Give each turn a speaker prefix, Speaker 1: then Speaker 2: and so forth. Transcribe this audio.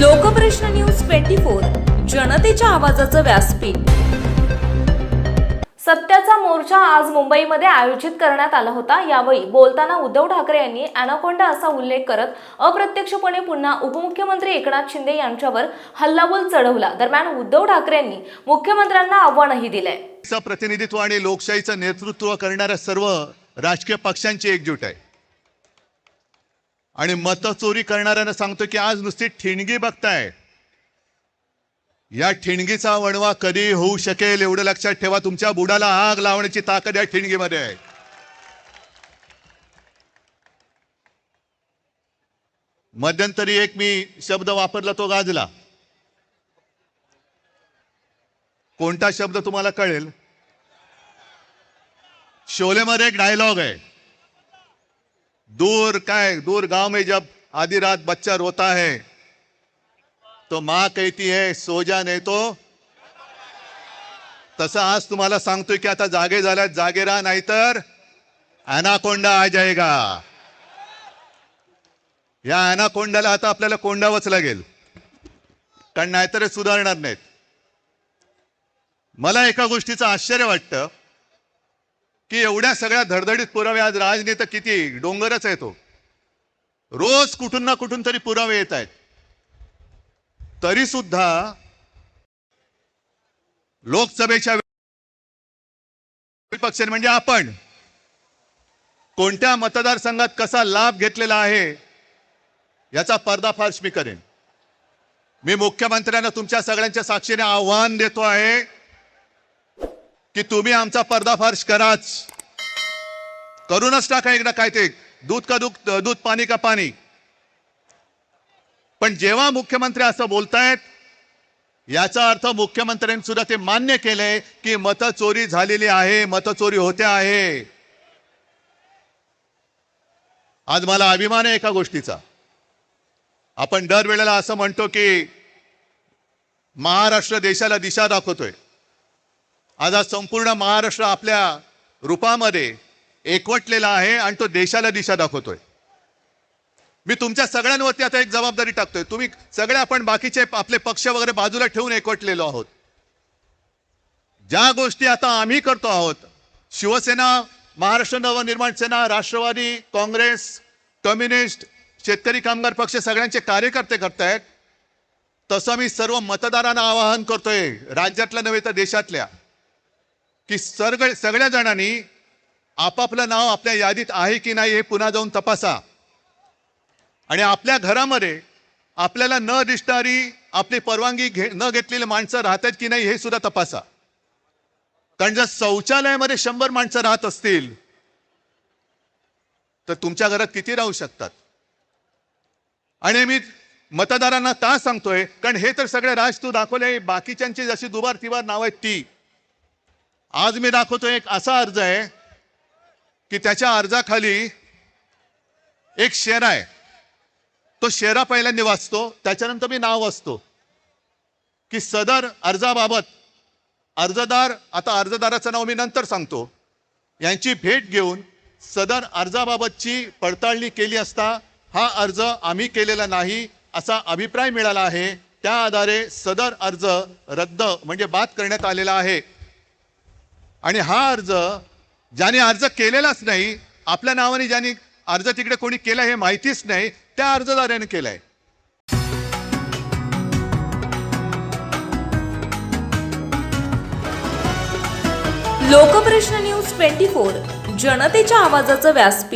Speaker 1: Lokprashna news twenty four जनतेच्या आवाजाचं व्यासपीठ. सत्याचा मोर्चा आज मुंबईमध्ये आयोजित करण्यात आला होता. यावेळी बोलताना उद्धव ठाकरे यांनी अॅनाकोंडा असा उल्लेख करत अप्रत्यक्षपणे पुन्हा उपमुख्यमंत्री एकनाथ शिंदे यांच्यावर हल्लाबोल चढवला. दरम्यान उद्धव ठाकरे यांनी मुख्यमंत्र्यांना आव्हानही दिलंय.
Speaker 2: प्रतिनिधित्व आणि लोकशाहीचं नेतृत्व करणाऱ्या सर्व राजकीय पक्षांची एकजूट आहे. आणि मतचोरी करणाऱ्यांना सांगतो की आज नुसती ठिणगी बघताय. या ठिणगीचा वणवा कधी होऊ शकेल एवढं लक्षात ठेवा. तुमच्या बुडाला आग लावण्याची ताकद या ठिणगीमध्ये आहे. मध्यंतरी एक मी शब्द वापरला तो गाजला. कोणता शब्द तुम्हाला कळेल? शोलेमध्ये एक डायलॉग आहे. दूर काय दूर गांव में जब आधी रात बच्चा रोता है तो माँ कहती है सो जा नाही तो। तसं आज तुम्हाला सांगतोय की आता जागे झाल्यात जागे राहा नाहीतर अनाकोंडा आ जाएगा या अनाकोंडाला आता आपल्याला कोंडावंच लागेल. कारण नाहीतर सुधारणार नाहीत. मला एका गोष्टीचं आश्चर्य वाटतं. की एवढ्या सगळ्या धडधडीत पुरावे आज राजनेता किती डोंगरच आहे तो हो. रोज कुठून ना कुठून तरी पुरावे येत आहेत. तरी सुद्धा लोकसभेच्या पक्ष म्हणजे आपण कोणत्या मतदारसंघात कसा लाभ घेतलेला आहे याचा पर्दाफाश मी करेन. मी मुख्यमंत्र्यांना तुमच्या सगळ्यांच्या साक्षीने आव्हान देतो आहे की तुम्ही आमचा पर्दाफाश कराच. करूनच टाका एकदा काय ते दूध का दूध दूध पाणी का पाणी. पण जेव्हा मुख्यमंत्री असं बोलतायत याचा अर्थ मुख्यमंत्र्यांनी सुद्धा ते मान्य केलंय की मतचोरी झालेली आहे मतचोरी होते आहे. आज मला अभिमान आहे एका गोष्टीचा. आपण दरवेळेला असं म्हणतो की महाराष्ट्र देशाला दिशा दाखवतोय. आज आज संपूर्ण महाराष्ट्र आपल्या रूपामध्ये एकवटलेला आहे आणि तो देशाला दिशा दाखवतोय. मी तुमच्या सगळ्यांवरती आता एक जबाबदारी टाकतोय. तुम्ही सगळे आपण बाकीचे आपले पक्ष वगैरे बाजूला ठेवून एकवटलेलो आहोत. ज्या गोष्टी आता आम्ही करतो आहोत शिवसेना महाराष्ट्र नवनिर्माण सेना राष्ट्रवादी काँग्रेस कम्युनिस्ट शेतकरी कामगार पक्ष सगळ्यांचे कार्यकर्ते करतायत तसं मी सर्व मतदारांना आवाहन करतोय राज्यातल्या नव्हे तर देशातल्या. की सगळ सगळ्या जणांनी आपापलं नाव आपल्या यादीत आहे की नाही हे पुन्हा जाऊन तपासा. आणि आपल्या घरामध्ये आपल्याला न दिसणारी आपली परवानगी घे न घेतलेली माणसं राहतात की नाही हे सुद्धा तपासा. कारण जर शौचालयामध्ये शंभर माणसं राहत असतील तर तुमच्या घरात किती राहू शकतात? आणि मी मतदारांना का सांगतोय कारण हे तर सगळे राज तू दाखवले बाकीच्यांची जशी दुबार तिबार नाव आहेत ती. आज मी दाखवतो एक असा अर्ज आहे की त्याच्या अर्जाखाली एक शेरा आहे. तो शेरा पहिल्यांदा वाचतो त्याच्यानंतर मी नाव वाचतो. की सदर अर्जाबाबत अर्जदार आता अर्जदाराचं नाव मी नंतर सांगतो. यांची भेट घेऊन सदर अर्जाबाबतची पडताळणी केली असता हा अर्ज आम्ही केलेला नाही असा अभिप्राय मिळाला आहे. त्या आधारे सदर अर्ज रद्द म्हणजे बाद करण्यात आलेला आहे. आणि हा अर्ज ज्याने अर्ज केलेलाच नाही आपल्या नावाने ज्याने अर्ज तिकडे कोणी केला हे माहितीच नाही त्या अर्जदाराने केलाय.
Speaker 1: लोकप्रश्न न्यूज ट्वेंटी फोर जनतेच्या आवाजाचं व्यासपीठ.